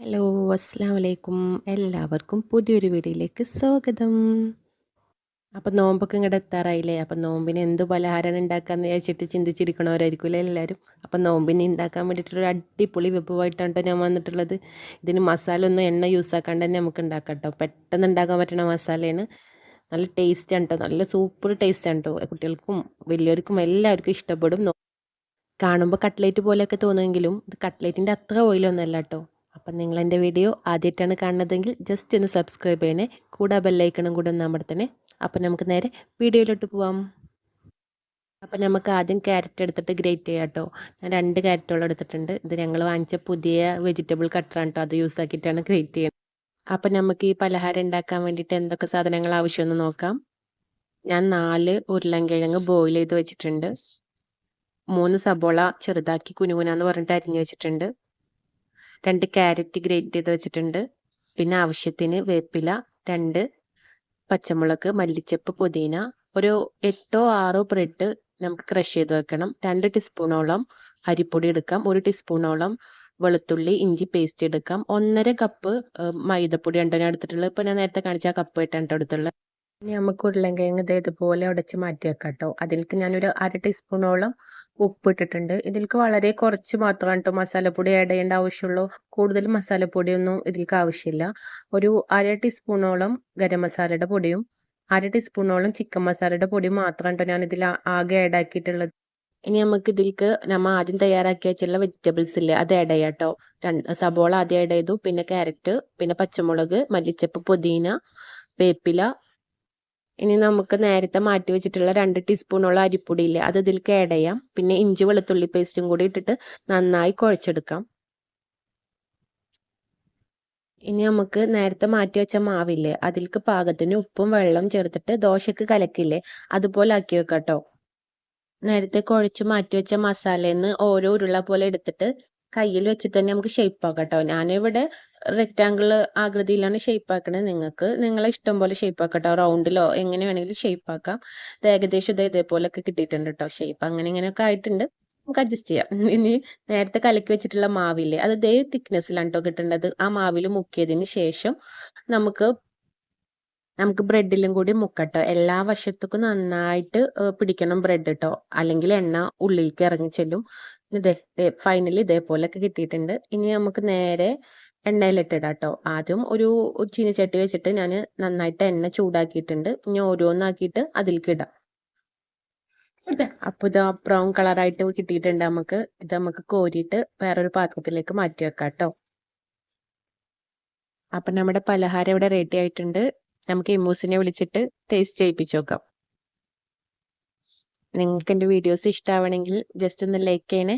Hello അസ്സാം വലൈക്കും എല്ലാവർക്കും പുതിയൊരു വീഡിയോയിലേക്ക് സ്വാഗതം. അപ്പം നോമ്പൊക്കെ ഇങ്ങോട്ട് എത്താറായില്ലേ? അപ്പം നോമ്പിന് എന്ത് പലഹാരം ഉണ്ടാക്കാന്ന് വിചാരിച്ചിട്ട് ചിന്തിച്ചിരിക്കണവരായിരിക്കുമല്ലേ എല്ലാവരും അപ്പം നോമ്പിന് ഉണ്ടാക്കാൻ വേണ്ടിയിട്ടൊരു അടിപൊളി വിഭവമായിട്ടാണ് ഞാൻ വന്നിട്ടുള്ളത്. ഇതിന് മസാല ഒന്നും എണ്ണ യൂസ് ആക്കാണ്ട് തന്നെ നമുക്ക് ഉണ്ടാക്കാം കേട്ടോ പെട്ടെന്ന് ഉണ്ടാക്കാൻ പറ്റുന്ന മസാലയാണ്. നല്ല ടേസ്റ്റ് ആണ് കേട്ടോ നല്ല സൂപ്പർ ടേസ്റ്റ് ആണ് കേട്ടോ കുട്ടികൾക്കും വലിയവർക്കും എല്ലാവർക്കും ഇഷ്ടപ്പെടും. കാണുമ്പോൾ കട്ട്ലേറ്റ് പോലെയൊക്കെ തോന്നുമെങ്കിലും ഇത് കട്ട്ലേറ്റിന്റെ അത്ര ഓയിലൊന്നുമല്ല കേട്ടോ അപ്പം നിങ്ങൾ എന്റെ വീഡിയോ ആദ്യമായിട്ടാണ് കാണുന്നതെങ്കിൽ ജസ്റ്റ് ഒന്ന് സബ്സ്ക്രൈബ് ചെയ്യണേ. കൂടെ ബെല്ലൈക്കണം കൂടെ ഒന്ന് അമർത്തണേ. അപ്പം നമുക്ക് നേരെ വീഡിയോയിലോട്ട് പോവാം. അപ്പം നമുക്ക് ആദ്യം ക്യാരറ്റ് എടുത്തിട്ട് ഗ്രേറ്റ് ചെയ്യാം കേട്ടോ. ഞാൻ രണ്ട് ക്യാരറ്റോളം എടുത്തിട്ടുണ്ട്. ഇത് ഞങ്ങൾ വാങ്ങിച്ച പുതിയ വെജിറ്റബിൾ കട്ടറാണ് കേട്ടോ. അത് യൂസ് ആക്കിയിട്ടാണ് ഗ്രേറ്റ് ചെയ്യുന്നത് അപ്പം നമുക്ക് ഈ പലഹാരം ഉണ്ടാക്കാൻ വേണ്ടിയിട്ട് എന്തൊക്കെ സാധനങ്ങൾ ആവശ്യമെന്ന് നോക്കാം. ഞാൻ നാല് ഉരുളൻകിഴങ്ങ് ബോയിൽ ചെയ്ത് വെച്ചിട്ടുണ്ട്. മൂന്ന് സബോള ചെറുതാക്കി കുനുകുനാന്ന് പറഞ്ഞിട്ട് അരിഞ്ഞു വെച്ചിട്ടുണ്ട്. രണ്ട് ക്യാരറ്റ് ഗ്രേറ്റ് ചെയ്ത് വെച്ചിട്ടുണ്ട്. പിന്നെ ആവശ്യത്തിന് വേപ്പില രണ്ട് പച്ചമുളക് മല്ലിച്ചപ്പ് പുതിന. ഒരു എട്ടോ ആറോ ബ്രെഡ് നമുക്ക് ക്രഷ് ചെയ്ത് വെക്കണം. രണ്ട് ടീസ്പൂണോളം അരിപ്പൊടി എടുക്കാം. ഒരു ടീസ്പൂണോളം വെളുത്തുള്ളി ഇഞ്ചി പേസ്റ്റ് എടുക്കാം. ഒന്നര കപ്പ് മൈദപ്പൊടി ഞാൻ എടുത്തിട്ടുള്ളത്. ഇപ്പോൾ ഞാൻ നേരത്തെ കാണിച്ച ആ കപ്പ് ആയിട്ടാണ് എടുത്തുള്ളത്. ഇനി നമുക്ക് ഉരുളൻകിഴങ്ങ് ഇത് ഇതുപോലെ ഉടച്ച് മാറ്റി വെക്കാം കേട്ടോ അതിലേക്ക് ഞാനൊരു അര ടീസ്പൂണോളം ഉപ്പ് ഇട്ടിട്ടുണ്ട് ഇതിലേക്ക് വളരെ കുറച്ച് മാത്രമാണ് കേട്ടോ മസാലപ്പൊടി ആഡ് ചെയ്യേണ്ട ആവശ്യമുള്ളൂ. കൂടുതൽ മസാലപ്പൊടിയൊന്നും ഇതിലേക്ക് ആവശ്യമില്ല. ഒരു അര ടീസ്പൂണോളം ഗരം മസാലയുടെ പൊടിയും അര ടീസ്പൂണോളം ചിക്കൻ മസാലയുടെ പൊടിയും മാത്രമാണ് കേട്ടോ ഞാൻ ഇതിൽ ആകെ ആഡ് ആക്കിയിട്ടുള്ളത്. ഇനി നമുക്ക് ഇതിലേക്ക് നമ്മൾ ആദ്യം തയ്യാറാക്കി വെച്ചുള്ള വെജിറ്റബിൾസ് ഇല്ലേ അത് ആഡ് ചെയ്യാം കേട്ടോ. രണ്ട് സബോള ആദ്യം ആഡ് ചെയ്തു. പിന്നെ ക്യാരറ്റ് പിന്നെ പച്ചമുളക് മല്ലിച്ചപ്പ് പുതിന വേപ്പില ഇനി നമുക്ക് നേരത്തെ മാറ്റി വെച്ചിട്ടുള്ള രണ്ട് ടീസ്പൂണോളം അരിപ്പൊടിയില്ലേ അത് ഇതിൽ കേടയാം പിന്നെ ഇഞ്ചി വെളുത്തുള്ളി പേസ്റ്റും കൂടി ഇട്ടിട്ട് നന്നായി കുഴച്ചെടുക്കാം. ഇനി നമുക്ക് നേരത്തെ മാറ്റി വെച്ച മാവില്ലേ അതിൽക്ക് പാകത്തിന് ഉപ്പും വെള്ളം ചേർത്തിട്ട് ദോശക്ക് കലക്കില്ലേ അതുപോലെ ആക്കി വെക്കാം കേട്ടോ നേരത്തെ കുഴച്ച് മാറ്റി വെച്ച മസാലയിൽ നിന്ന് ഓരോ ഉരുള പോലെ എടുത്തിട്ട് കയ്യിൽ വെച്ചിട്ട് തന്നെ നമുക്ക് ഷേപ്പ് ആക്കാം കേട്ടോ ഞാനിവിടെ റെക്റ്റാങ്കിൾ ആകൃതിയിലാണ് ഷേപ്പ് ആക്കണത് നിങ്ങൾക്ക് നിങ്ങളെ ഇഷ്ടം പോലെ ഷേപ്പ് ആക്കാം കേട്ടോ റൗണ്ടിലോ എങ്ങനെ വേണമെങ്കിലും ഷേപ്പ് ആക്കാം. ഇത് ഏകദേശം ഇത് ഇതേപോലൊക്കെ കിട്ടിയിട്ടുണ്ട് കേട്ടോ ഷേപ്പ് അങ്ങനെ ഇങ്ങനെയൊക്കെ ആയിട്ടുണ്ട്. നമുക്ക് അഡ്ജസ്റ്റ് ചെയ്യാം. ഇനി നേരത്തെ കലക്കി വെച്ചിട്ടുള്ള മാവില്ലേ? അത് ഇതേ തിക്നെസ്സിലാണ് കേട്ടോ കിട്ടേണ്ടത്. ആ മാവിൽ മുക്കിയതിന് ശേഷം നമുക്ക് നമുക്ക് ബ്രെഡിലും കൂടി മുക്കട്ടോ എല്ലാ വശത്തേക്കും നന്നായിട്ട് പിടിക്കണം ബ്രെഡ് കേട്ടോ അല്ലെങ്കിൽ എണ്ണ ഉള്ളിലേക്ക് ഇറങ്ങി ചെല്ലും. ഇതേ ഫൈനലി ഇതേപോലെയൊക്കെ കിട്ടിയിട്ടുണ്ട്. ഇനി നമുക്ക് നേരെ എണ്ണയിലിട്ടിടാം കേട്ടോ ആദ്യം ഒരു ചീനിച്ചട്ടി വെച്ചിട്ട് ഞാൻ നന്നായിട്ട് എണ്ണ ചൂടാക്കിയിട്ടുണ്ട്. ഇനി ഓരോന്നാക്കിയിട്ട് അതിലേക്ക് ഇടാം. അപ്പോൾ ഇതാ ബ്രൗൺ കളറായിട്ട് കിട്ടിയിട്ടുണ്ട് നമുക്ക്. ഇത് നമുക്ക് കോരിയിട്ട് വേറൊരു പാത്രത്തിലേക്ക് മാറ്റി വെക്കാം കേട്ടോ അപ്പം നമ്മുടെ പലഹാരം ഇവിടെ റെഡി ആയിട്ടുണ്ട്. നമുക്ക് ഇമ്മൂസിനെ വിളിച്ചിട്ട് ടേസ്റ്റ് ചെയ്യിപ്പിച്ചു നോക്കാം. നിങ്ങൾക്ക് എന്റെ വീഡിയോസ് ഇഷ്ടമാവണമെങ്കിൽ ജസ്റ്റ് ഒന്ന് ലൈക്ക് ചെയ്യണേ.